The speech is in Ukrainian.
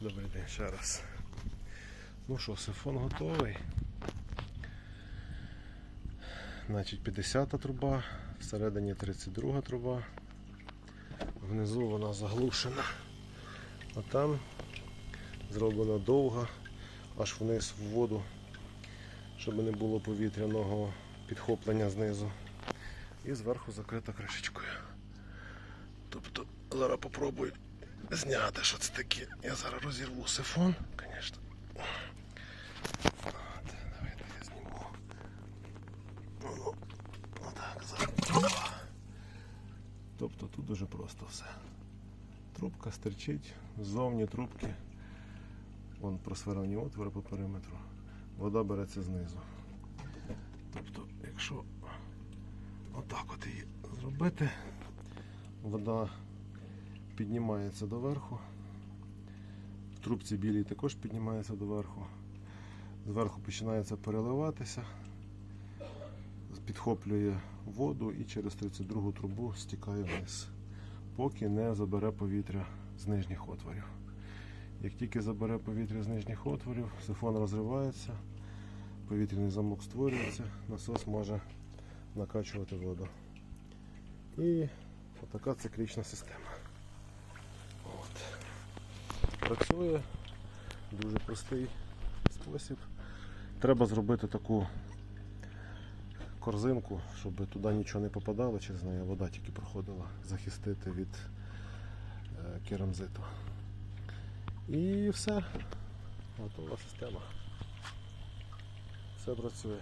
Добрий день ще раз. Ну що, сифон готовий. Значить 50 труба, всередині 32 труба. Внизу вона заглушена. А там зроблена довга, аж вниз в воду, щоб не було повітряного підхоплення знизу. І зверху закрита кришечкою. Тобто зараз попробую зняти, що це таке. Я зараз розірву сифон, звісно. Давайте я зніму. Ну, отак, зараз. Тобто тут дуже просто все. Трубка стерчить, ззовні трубки. Вон просверлені отвори по периметру. Вода береться знизу. Тобто, якщо отак от її зробити, вода піднімається доверху. В трубці білій також піднімається доверху. Зверху починається переливатися, підхоплює воду і через 32 трубу стікає вниз, поки не забере повітря з нижніх отворів. Як тільки забере повітря з нижніх отворів, сифон розривається, повітряний замок створюється, насос може накачувати воду. І отака циклічна система. Працює дуже простий спосіб. Треба зробити таку корзинку, щоб туди нічого не попадало, через неї вода тільки проходила, захистити від е, керамзиту. І все. Готова система. Все працює.